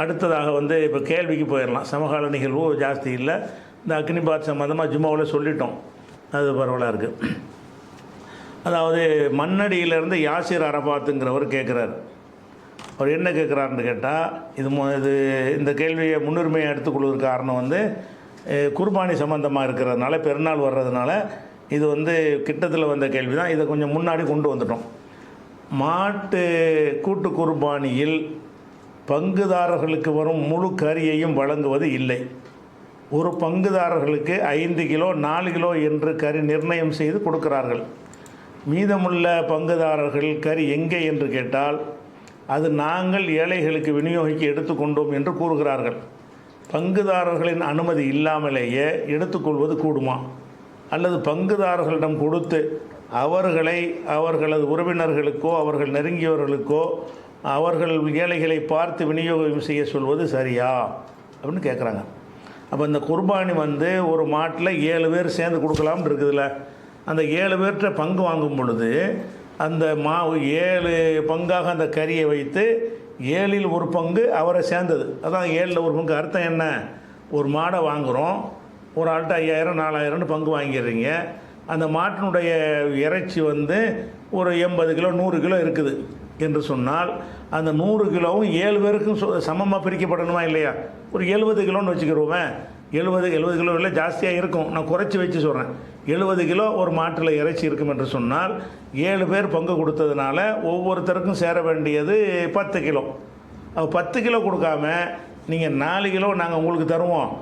அடுத்ததாக வந்து இப்போ கேள்விக்கு போயிடலாம் சமகால நிகழ்வு ஜாஸ்தி இல்லை. இந்த அக்னிபாத் சம்மந்தமாக ஜும்மாவில் சொல்லிட்டோம். அது பரவலாக இருக்குது அதாவது மண்ணடியிலேருந்து யாசிர் அரபாத்துங்கிறவர் கேட்குறாரு அவர் என்ன கேட்குறாருன்னு கேட்டால் இது இது இந்த கேள்வியை முன்னுரிமையை எடுத்துக்கொள்வதற்கு காரணம் வந்து குர்பானி சம்மந்தமாக இருக்கிறதுனால பெருநாள் வர்றதுனால இது வந்து கிட்டத்தில் வந்த கேள்வி தான் இதை கொஞ்சம் முன்னாடி கொண்டு வந்துட்டோம். மாட்டு கூட்டு குர்பானியில் பங்குதாரர்களுக்கு வரும் முழு கறியையும் வழங்குவது இல்லை. ஒரு பங்குதாரர்களுக்கு ஐந்து கிலோ நாலு கிலோ என்று கறி நிர்ணயம் செய்து கொடுக்கிறார்கள். மீதமுள்ள பங்குதாரர்கள் கறி எங்கே என்று கேட்டால் அது நாங்கள் ஏழைகளுக்கு விநியோகிக்க எடுத்துக்கொண்டோம் என்று கூறுகிறார்கள். பங்குதாரர்களின் அனுமதி இல்லாமலேயே எடுத்துக்கொள்வது கூடுமா? அல்லது பங்குதாரர்களிடம் கொடுத்து அவர்களை அவர்களது உறவினர்களுக்கோ அவர்கள் நெருங்கியவர்களுக்கோ அவர்கள் ஏழைகளை பார்த்து விநியோகம் செய்ய சொல்வது சரியா? அப்படின்னு கேட்குறாங்க அப்போ இந்த குர்பானி வந்து ஒரு மாட்டில் ஏழு பேர் சேர்ந்து கொடுக்கலாம்னு இருக்குதுல்ல. அந்த ஏழு பேர்கிட்ட பங்கு வாங்கும் பொழுது அந்த மாவு ஏழு பங்காக அந்த கறியை வைத்து ஏழில் ஒரு பங்கு அவரை சேர்ந்தது. அதான் ஏழில் ஒரு பங்கு. அர்த்தம் என்ன? ஒரு மாடை வாங்குகிறோம் ஒரு ஆள்கிட்ட ஐயாயிரம் நாலாயிரம்னு பங்கு வாங்கிடுறீங்க. அந்த மாட்டினுடைய இறைச்சி வந்து ஒரு எண்பது கிலோ நூறு கிலோ இருக்குது. என்று சொன்னால் அந்த நூறு கிலோவும் ஏழு பேருக்கும் சமமாக பிரிக்கப்படணுமா இல்லையா? ஒரு எழுபது கிலோன்னு வச்சுக்கிறோமே. எழுபது எழுபது கிலோ இல்லை ஜாஸ்தியாக இருக்கும். நான் குறைச்சி வச்சு சொல்கிறேன் எழுபது கிலோ ஒரு மாட்டில் இறைச்சி இருக்கும் என்று சொன்னால் ஏழு பேர் பங்கு கொடுத்ததுனால ஒவ்வொருத்தருக்கும் சேர வேண்டியது பத்து கிலோ. அப்போ பத்து கிலோ கொடுக்காம நீங்கள் நாலு கிலோ நாங்கள் உங்களுக்கு தருவோம்.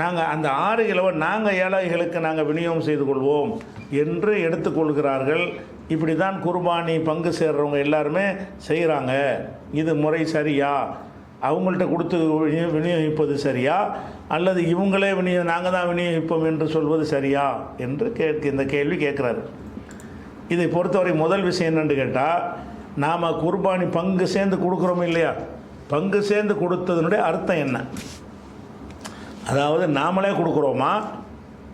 நாங்கள் அந்த ஆறு கிலோவை நாங்கள் ஏழைகளுக்கு நாங்கள் விநியோகம் செய்து கொள்வோம் என்று எடுத்துக்கொள்கிறார்கள் இப்படி தான் குர்பானி பங்கு சேர்றவங்க எல்லாருமே செய்கிறாங்க இது முறை சரியா? அவங்கள்ட்ட கொடுத்து விநியோ- விநியோகிப்பது சரியா? அல்லது இவங்களே விநியோ நாங்கள் தான் விநியோகிப்போம் என்று சொல்வது சரியா? என்று கேட்க இந்த கேள்வி கேட்குறாரு. இதை பொறுத்தவரை முதல் விஷயம் என்னென்னு கேட்டால் நாம் குர்பானி பங்கு சேர்ந்து கொடுக்குறோம் இல்லையா? பங்கு சேர்ந்து கொடுத்ததுனுடைய அர்த்தம் என்ன? அதாவது நாமளே கொடுக்குறோமா?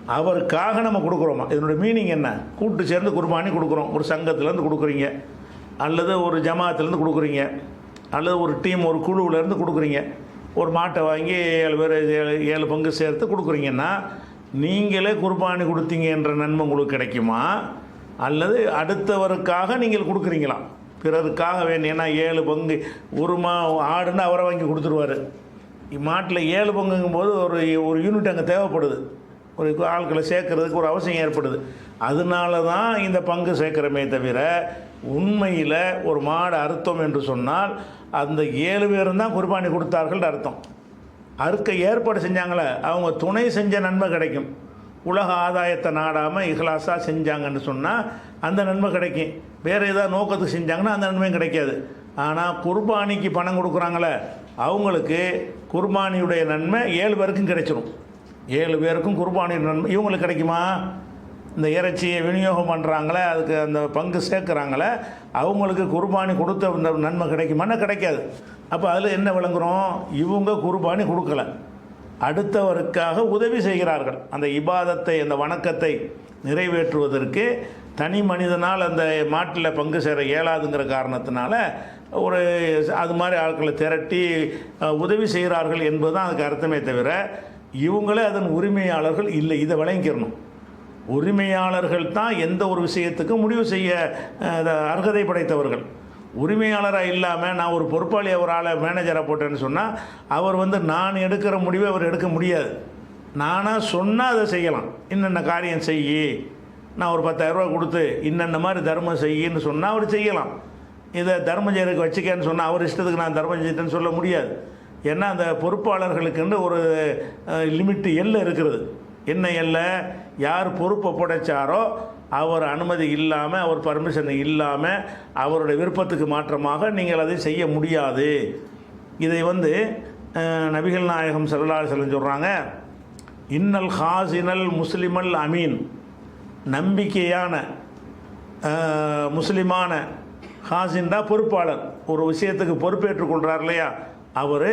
அவருக்காக நம்ம கொடுக்குறோமா? இதனுடைய மீனிங் என்ன? கூட்டு சேர்ந்து குர்பானி கொடுக்குறோம். ஒரு சங்கத்துலேருந்து கொடுக்குறீங்க. அல்லது ஒரு ஜமாத்துலேருந்து கொடுக்குறீங்க. அல்லது ஒரு டீம் ஒரு குழுவிலேருந்து கொடுக்குறீங்க. ஒரு மாட்டை வாங்கி ஏழு பேர் ஏழு ஏழு பங்கு சேர்த்து கொடுக்குறீங்கன்னா நீங்களே குர்பானி கொடுத்தீங்க என்ற நன்மை உங்களுக்கு கிடைக்குமா? அல்லது அடுத்தவருக்காக நீங்கள் கொடுக்குறீங்களா? பிறருக்காக வேணும் ஏன்னா ஏழு பங்கு ஒரு மா ஆடுன்னு அவரை வாங்கி கொடுத்துருவாரு. மாட்டில் ஏழு பங்குங்கும்போது ஒரு ஒரு யூனிட் அங்கே தேவைப்படுது. ஒரு ஆட்களை சேர்க்கறதுக்கு ஒரு அவசியம் ஏற்படுது. அதனால தான் இந்த பங்கு சேர்க்குறமே தவிர உண்மையில் ஒரு மாடு அறுத்தோம் என்று சொன்னால் அந்த ஏழு பேரும் தான் குர்பானி கொடுத்தார்கள் அர்த்தம். அறுக்க ஏற்பாடு செஞ்சாங்களே அவங்க துணை செஞ்ச நன்மை கிடைக்கும். உலக ஆதாயத்தை நாடாமல் இஹ்லாஸாக செஞ்சாங்கன்னு சொன்னால் அந்த நன்மை கிடைக்கும். வேறு ஏதாவது நோக்கத்துக்கு செஞ்சாங்கன்னா அந்த நன்மையும் கிடைக்காது. ஆனால் குர்பானிக்கு பணம் கொடுக்குறாங்களே அவங்களுக்கு குர்பானியுடைய நன்மை ஏழு பேருக்கும் கிடைச்சிரும். ஏழு பேருக்கும் குர்பானி நன்மை. இவங்களுக்கு கிடைக்குமா? இந்த இறைச்சியை விநியோகம் பண்ணுறாங்களே அதுக்கு அந்த பங்கு சேர்க்குறாங்களே அவங்களுக்கு குர்பானி கொடுத்த இந்த நன்மை கிடைக்குமானா கிடைக்காது. அப்போ அதில் என்ன விளங்குறோம்? இவங்க குர்பானி கொடுக்கல. அடுத்தவருக்காக உதவி செய்கிறார்கள். அந்த இபாதத்தை அந்த வணக்கத்தை நிறைவேற்றுவதற்கு தனி மனிதனால் அந்த மாட்டில் பங்கு சேர இயலாதுங்கிற காரணத்தினால ஒரு அது மாதிரி ஆட்களை திரட்டி உதவி செய்கிறார்கள் என்பது தான் அதுக்கு அர்த்தமே தவிர இவங்களே அதன் உரிமையாளர்கள் இல்லை. இதை விளங்கிக்கிறணும் உரிமையாளர்கள் தான் எந்த ஒரு விஷயத்துக்கும் முடிவு செய்ய அர்ஹதை படைத்தவர்கள். உரிமையாளராக இல்லாமல் நான் ஒரு பொறுப்பாளி ஒரு ஆளை மேனேஜராக போட்டேன்னு சொன்னால் அவர் வந்து நான் எடுக்கிற முடிவை அவர் எடுக்க முடியாது. நானாக சொன்னால் அதை செய்யலாம். இன்னென்ன காரியம் செய்யி நான் ஒரு பத்தாயிரரூபா கொடுத்து இன்னென்ன மாதிரி தர்மம் செய்யின்னு சொன்னால் அவர் செய்யலாம். இதை தர்மம் செய்யறதுக்கு சொன்னால் அவர் இஷ்டத்துக்கு நான் தர்மம் செய்யட்டேன்னு சொல்ல முடியாது. ஏன்னா அந்த பொறுப்பாளர்களுக்குன்னு ஒரு லிமிட்டு எல்லை இருக்கிறது என்ன எல்லை யார் பொறுப்பை படைச்சாரோ அவர் அனுமதி இல்லாமல் அவர் பர்மிஷன் இல்லாமல் அவருடைய விருப்பத்துக்கு மாற்றமாக நீங்கள் அதை செய்ய முடியாது. இதை வந்து நபிகள் நாயகம் செல்லாறு செல்லம் சொல்கிறாங்க இன்னல் ஹாசினல் முஸ்லிமல் அமீன். நம்பிக்கையான முஸ்லிமான ஹாசின் தான் பொறுப்பாளர். ஒரு விஷயத்துக்கு பொறுப்பேற்றுக்கொள்கிறார் இல்லையா? அவர்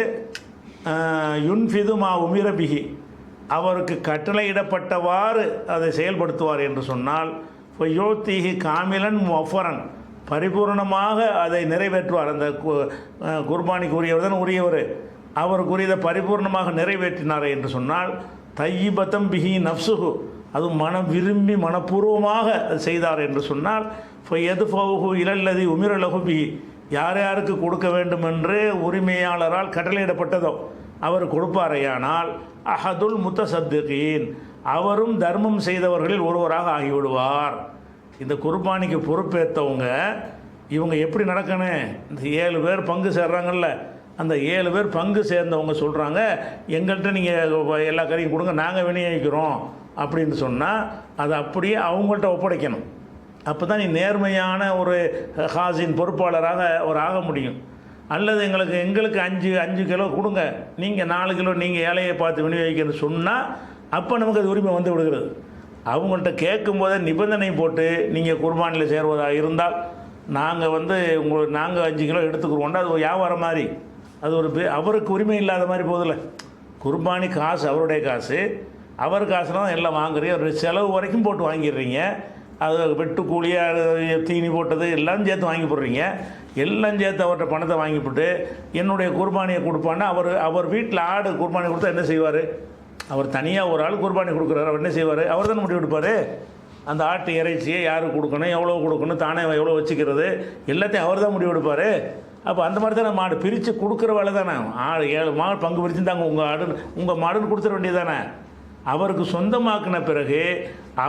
யுன்ஃபிதுமா உமிரபிகி அவருக்கு கட்டளையிடப்பட்டவாறு அதை செயல்படுத்துவார் என்று சொன்னால் யோத்திஹி காமிலன் மொஃபரன் பரிபூர்ணமாக அதை நிறைவேற்றுவார். அந்த கு- குர்பானிக்கு உரியவர் தான் உரியவர். அவருக்குரியதை பரிபூர்ணமாக நிறைவேற்றினார் என்று சொன்னால் தையிபத்தம் பிஹி நப்சுகு அது மனம் விரும்பி மனப்பூர்வமாக அது செய்தார் என்று சொன்னால் எது ஃபவுஹு இலல்லதி உமிரலகு பிஹி. யார் யாருக்கு கொடுக்க வேண்டும் என்று உரிமையாளரால் கட்டளையிடப்பட்டதோ அவர் கொடுப்பாரையானால் அஹதுல் முத்தசத்துகீன் அவரும் தர்மம் செய்தவர்களில் ஒருவராக ஆகிவிடுவார். இந்த குர்பானிக்கு பொறுப்பேற்றவங்க இவங்க எப்படி நடக்கணும் இந்த ஏழு பேர் பங்கு சேர்றாங்கல்ல அந்த ஏழு பேர் பங்கு சேர்ந்தவங்க சொல்கிறாங்க எங்கள்கிட்ட நீங்கள் எல்லா கறியும் கொடுங்க நாங்கள் விநியோகிக்கிறோம் அப்படின்னு சொன்னால் அதை அப்படியே அவங்கள்ட்ட ஒப்படைக்கணும். அப்போ தான் நீ நேர்மையான ஒரு ஹாசின் பொறுப்பாளராக ஒரு ஆக முடியும். அல்லது எங்களுக்கு எங்களுக்கு அஞ்சு அஞ்சு கிலோ கொடுங்க. நீங்கள் நாலு கிலோ நீங்கள் ஏழையை பார்த்து விநியோகிக்கணும்னு சொன்னால் அப்போ நமக்கு அது உரிமை வந்து விடுகிறது. அவங்கள்ட்ட கேட்கும்போதே நிபந்தனை போட்டு நீங்கள் குர்பானியில் சேர்வதாக இருந்தால் நாங்கள் வந்து உங்களுக்கு நாங்கள் அஞ்சு கிலோ எடுத்துக்கிறோம்னா அது ஒரு வியாபாரம் மாதிரி. அது ஒரு பெ- அவருக்கு உரிமை இல்லாத மாதிரி போதில்ல குர்பானி காசு அவருடைய காசு. அவர் காசுல தான் எல்லாம் வாங்குறீங்க. ஒரு செலவு வரைக்கும் போட்டு வாங்கிடுறீங்க. அது வெட்டு கூலியாக தீனி போட்டது எல்லாம் சேர்த்து வாங்கி போடுறீங்க. எல்லாம் சேர்த்து அவர்கிட்ட பணத்தை வாங்கி போட்டு என்னுடைய குர்பானியை கொடுப்பான்னா அவர் அவர் வீட்டில் ஆடு குர்பானி கொடுத்தா என்ன செய்வார்? அவர் தனியாக ஒரு ஆள் குர்பானி கொடுக்குறாரு அவர் என்ன செய்வார்? அவர் தானே முடிவு எடுப்பார் அந்த ஆட்டு இறைச்சியை யாருக்கு கொடுக்கணும் எவ்வளோ கொடுக்கணும் தானே எவ்வளோ வச்சுக்கிறது எல்லாத்தையும் அவர் தான் முடிவு எடுப்பார் அப்போ அந்த மாதிரி தானே மாடு பிரித்து கொடுக்குற வேலை தானே? ஆடு ஏழு மாடு பங்கு பிரிச்சுருந்தாங்க உங்கள் ஆடுன்னு உங்கள் மாடுன்னு கொடுத்துட வேண்டியது தானே? அவருக்கு சொந்தமாக்கின பிறகு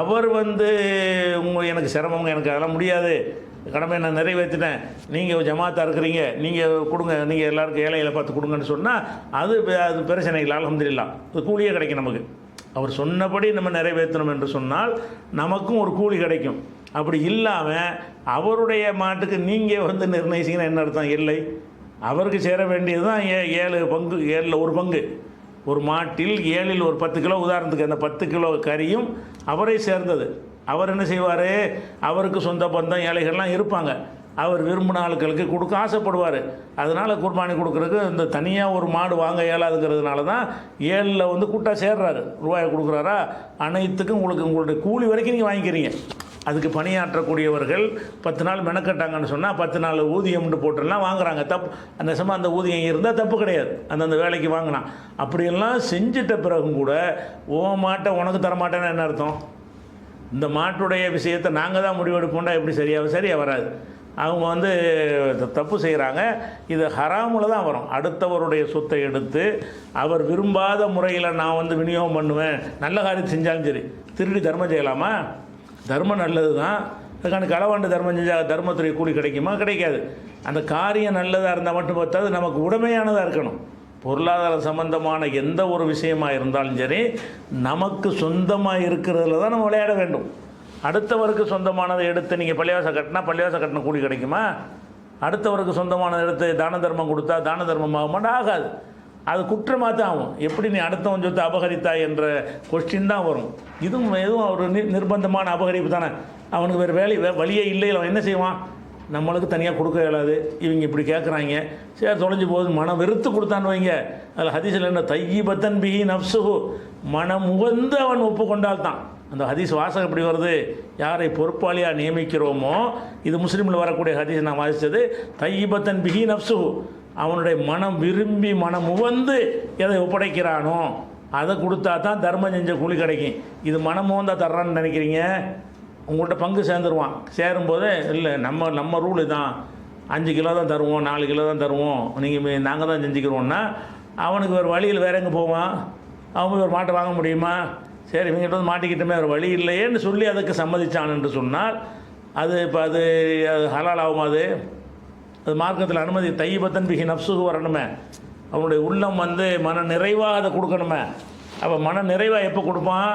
அவர் வந்து உங்கள் எனக்கு சிரமங்க எனக்கு அதெல்லாம் முடியாது. கடமை நான் நிறைவேற்றினேன். நீங்கள் ஜமாத்தாக இருக்கிறீங்க நீங்கள் கொடுங்க நீங்கள் எல்லாருக்கும் ஏழைகளை பார்த்து கொடுங்கன்னு சொன்னால் அது அது பிரச்சனை இல்லை அலமதுல்லாம் அது கூலியே கிடைக்கும் நமக்கு. அவர் சொன்னபடி நம்ம நிறைவேற்றணும் என்று சொன்னால் நமக்கும் ஒரு கூலி கிடைக்கும். அப்படி இல்லாமல் அவருடைய மாட்டுக்கு நீங்கள் வந்து நிர்ணயிச்சிங்கன்னா என்ன அர்த்தம்? இல்லை. அவருக்கு சேர வேண்டியது தான் ஏ ஏழு பங்கு ஏழில் ஒரு பங்கு. ஒரு மாட்டில் ஏழில் ஒரு பத்து கிலோ உதாரணத்துக்கு அந்த பத்து கிலோ கறியும் அவரை சேர்ந்தது. அவர் என்ன செய்வார்? அவருக்கு சொந்த பந்தம் ஏழைகள்லாம் இருப்பாங்க. அவர் விரும்பின ஆட்களுக்கு கொடுக்க ஆசைப்படுவார். அதனால் குர்பானி கொடுக்குறதுக்கு இந்த தனியாக ஒரு மாடு வாங்க இயலாதுங்கிறதுனால தான் ஏழில் வந்து கூட்டாக சேர்றாரு. ரூபாயை கொடுக்குறாரா? அனைத்துக்கும் உங்களுக்கு உங்களுடைய கூலி வரைக்கும் நீங்கள் வாங்கிக்கிறீங்க. அதுக்கு பணியாற்றக்கூடியவர்கள் பத்து நாள் மெனக்கட்டாங்கன்னு சொன்னால் பத்து நாள் ஊதியம்னு போட்டுலாம் வாங்குறாங்க. தப்பு. அந்த சமயம் அந்த ஊதியம் இருந்தால் தப்பு கிடையாது. அந்தந்த வேலைக்கு வாங்கினான் அப்படியெல்லாம் செஞ்சிட்ட பிறகும் கூட ஓ மாட்டை உனக்கு தரமாட்டேன்னு என்ன அர்த்தம்? இந்த மாட்டுடைய விஷயத்தை நாங்கள் தான் முடிவெடுப்போம்னா எப்படி சரியாக சரியாக வராது. அவங்க வந்து தப்பு செய்கிறாங்க இது ஹராமில் தான் வரும். அடுத்தவருடைய சொத்தை எடுத்து அவர் விரும்பாத முறையில் நான் வந்து விநியோகம் பண்ணுவேன். நல்ல காரியம் செஞ்சாலும் சரி. திருடி தர்மம் செய்யலாமா? தர்மம் நல்லது தான் அதுக்கான களவாண்டு தர்மம் செஞ்சால் தர்மத்துறை கூலி கிடைக்குமா? கிடைக்காது. அந்த காரியம் நல்லதாக இருந்தால் மட்டும் பார்த்தாது நமக்கு உடமையானதாக இருக்கணும். பொருளாதார சம்பந்தமான எந்த ஒரு விஷயமா இருந்தாலும் சரி நமக்கு சொந்தமாக இருக்கிறதுல தான் நம்ம விளையாட வேண்டும். அடுத்தவருக்கு சொந்தமானதை எடுத்து நீங்கள் பள்ளிவாசம் கட்டினா பள்ளிவாசம் கட்டின கூலி கிடைக்குமா? அடுத்தவருக்கு சொந்தமானதை எடுத்து தான தர்மம் கொடுத்தா தான தர்மம் ஆகுமாட்டா ஆகாது. அது குற்றமாக தான் ஆகும். எப்படி நீ அடுத்தவன் சொத்து அபகரித்தாய் என்ற கொஸ்டின் தான் வரும். இதுவும் எதுவும் ஒரு நிர்பந்தமான அபகரிப்பு தானே. அவனுக்கு வேறு வேலை வே- வழியே இல்லை. அவன் என்ன செய்வான்? நம்மளுக்கு தனியாக கொடுக்க இயலாது. இவங்க இப்படி கேட்குறாங்க சரி தொலைஞ்சு போகுது. மனம் வெறுத்து கொடுத்தான்னு வைங்க. அதில் ஹதீஸில் என்ன? தையீபத்தன் பிஹி நப்சுகு மனம் உகந்து அவன் ஒப்புக்கொண்டால் தான் அந்த ஹதீஸ் வாசகம் எப்படி வருது? யாரை பொறுப்பாளியாக நியமிக்கிறோமோ இது முஸ்லீமில் வரக்கூடிய ஹதீஸ் நான் வாசித்தது தையீபத்தன் பிஹி நப்சுகு அவனுடைய மனம் விரும்பி மனம் உவந்து எதை ஒப்படைக்கிறானோ அதை கொடுத்தா தான் தர்மம் செஞ்ச கூலி கிடைக்கும். இது மனம் உவந்தா தர்றான்னு நினைக்கிறீங்க? உங்கள்கிட்ட பங்கு சேர்ந்துருவான். சேரும்போது இல்லை நம்ம நம்ம ரூலு தான் அஞ்சு கிலோ தான் தருவோம் நாலு கிலோ தான் தருவோம். நீங்கள் நாங்கள் தான் செஞ்சுக்கிறோன்னா அவனுக்கு ஒரு வழியில் வேற எங்கே போவான் அவன் ஒரு மாட்டை வாங்க முடியுமா? சரி இவங்ககிட்ட வந்து மாட்டிக்கிட்டமே ஒரு வழி இல்லையேன்னு சொல்லி அதுக்கு சம்மதிச்சான் என்று சொன்னால் அது இப்போ அது அது ஹலால் ஆகும் அது? அது மார்க்கத்தில் அனுமதி தைபத்தன் பிகி நப்சுக்கு வரணுமே. அவனுடைய உள்ளம் வந்து மன நிறைவாக அதை கொடுக்கணுமே. அப்போ மன நிறைவாக எப்போ கொடுப்பான்?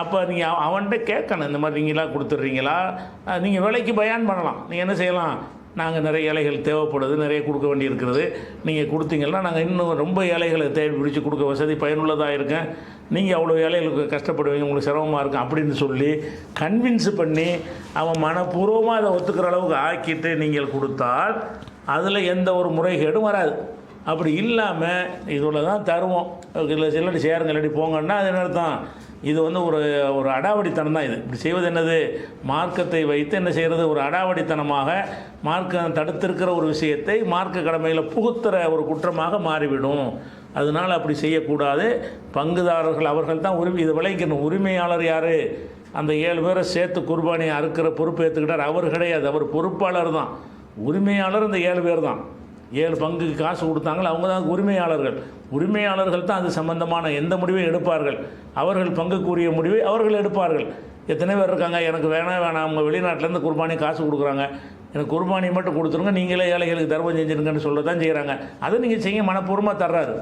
அப்போ நீங்கள் அவன்கிட்ட கேட்கணும் இந்த மாதிரி நீங்களாம் கொடுத்துட்றீங்களா? நீங்கள் விலைக்கு பயான் பண்ணலாம். நீங்கள் என்ன செய்யலாம்? நாங்கள் நிறைய இலைகள் தேவைப்படுது நிறைய கொடுக்க வேண்டி இருக்கிறது நீங்கள் கொடுத்தீங்கன்னா நாங்கள் இன்னும் ரொம்ப இலைகளை தேடி பிடிச்சி கொடுக்க வசதி பயனுள்ளதாக இருக்கேன் நீங்கள் அவ்வளோ இலைகளுக்கு கஷ்டப்படுவீங்க உங்களுக்கு சிரமமாக இருக்கும் அப்படின்னு சொல்லி கன்வின்ஸ் பண்ணி அவன் மனப்பூர்வமாக அதை ஒத்துக்கிற அளவுக்கு ஆக்கிட்டு நீங்கள் கொடுத்தால் அதில் எந்த ஒரு முறைகேடும் வராது. அப்படி இல்லாமல் இதில் தான் தருவோம். இல்லை சில்லடி சேருங்க இல்லாட்டி போங்கன்னா அது என்ன அர்த்தம்? இது வந்து ஒரு ஒரு அடாவடித்தனம் தான் இது. இப்படி செய்வது என்னது? மார்க்கத்தை வைத்து என்ன செய்கிறது? ஒரு அடாவடித்தனமாக மார்க்க தடுத்திருக்கிற ஒரு விஷயத்தை மார்க்க கடமையில் புகுத்துற ஒரு குற்றமாக மாறிவிடும். அதனால் அப்படி செய்யக்கூடாது. பங்குதாரர்கள் அவர்கள் தான் உரிமை இது விளைக்கணும் உரிமையாளர் யார்? அந்த ஏழு பேரை சேர்த்து குர்பானியை அறுக்கிற பொறுப்பு ஏற்றுக்கிட்டார் அவர் கிடையாது. அவர் பொறுப்பாளர் தான். உரிமையாளர் இந்த ஏழு பேர் தான். ஏழு பங்குக்கு காசு கொடுத்தாங்களோ அவங்க தான் உரிமையாளர்கள். உரிமையாளர்கள் தான் அது சம்பந்தமான எந்த முடிவையும் எடுப்பார்கள். அவர்கள் பங்குக்குரிய முடிவை அவர்கள் எடுப்பார்கள். எத்தனை பேர் இருக்காங்க? எனக்கு வேணாம் வேணாம். அவங்க வெளிநாட்டிலேருந்து குர்பானி காசு கொடுக்குறாங்க. எனக்கு குர்பானி மட்டும் கொடுத்துருங்க நீங்களே ஏழைகளுக்கு தர்மம் செஞ்சுருங்கன்னு சொல்ல தான் செய்கிறாங்க அதை நீங்கள் செய்ய மனப்பூர்வமாக தர்றாரு.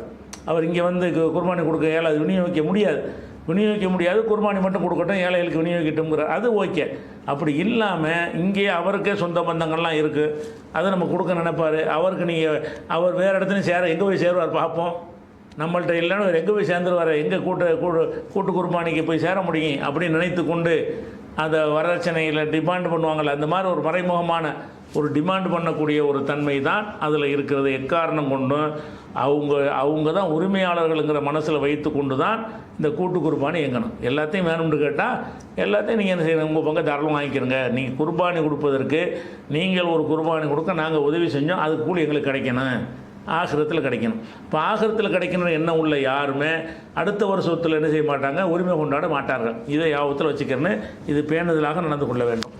அவர் இங்கே வந்து குர்பானி கொடுக்க ஏழை அது விநியோகிக்க முடியாது. விநியோகிக்க முடியாது. குர்பானி மட்டும் கொடுக்கட்டும் ஏழைகளுக்கு விநியோகிக்கட்டும்ங்கிற அது ஓகே. அப்படி இல்லாமல் இங்கேயே அவருக்கே சொந்த பந்தங்கள்லாம் இருக்குது அதை நம்ம கொடுக்க நினைப்பாரு. அவருக்கு நீங்கள் அவர் வேறு இடத்துலையும் சேர எங்கே போய் சேருவார் பார்ப்போம். நம்மள்ட்ட இல்லைன்னு அவர் எங்கே போய் சேர்ந்துருவார்? எங்கே கூட்டு கூட்டு கூட்டு குர்பானிக்கு போய் சேர முடியும்? அப்படின்னு நினைத்து கொண்டு அந்த வரதட்சணையில் டிமாண்ட் பண்ணுவாங்கள்ல அந்த மாதிரி ஒரு மறைமுகமான ஒரு டிமாண்ட் பண்ணக்கூடிய ஒரு தன்மை தான் அதில் இருக்கிறது. எக்காரணம் கொண்டும் அவங்க அவங்க தான் உரிமையாளர்களுங்கிற மனசில் வைத்து கொண்டு தான் இந்த கூட்டு குர்பானி இயங்கணும். எல்லாத்தையும் வேணும்னு கேட்டால் எல்லாத்தையும் நீங்கள் என்ன செய்யணும்? உங்கள் பங்கு தாராளம் வாங்கிக்கிறங்க. நீங்கள் குர்பானி கொடுப்பதற்கு நீங்கள் ஒரு குர்பானி கொடுக்க நாங்கள் உதவி செஞ்சோம் அதுக்கு கூலி எங்களுக்கு கிடைக்கணும். ஆகிரத்தில் கிடைக்கணும். இப்போ ஆகிரத்தில் கிடைக்கணும் என்ன உள்ள யாருமே அடுத்த வருஷத்தில் என்ன செய்ய மாட்டாங்க? உரிமை கொண்டாட மாட்டார்கள். இதை யாபத்தில் வச்சுக்கிறேன்னு இது பேணுதலாக நடந்து கொள்ள வேண்டும்.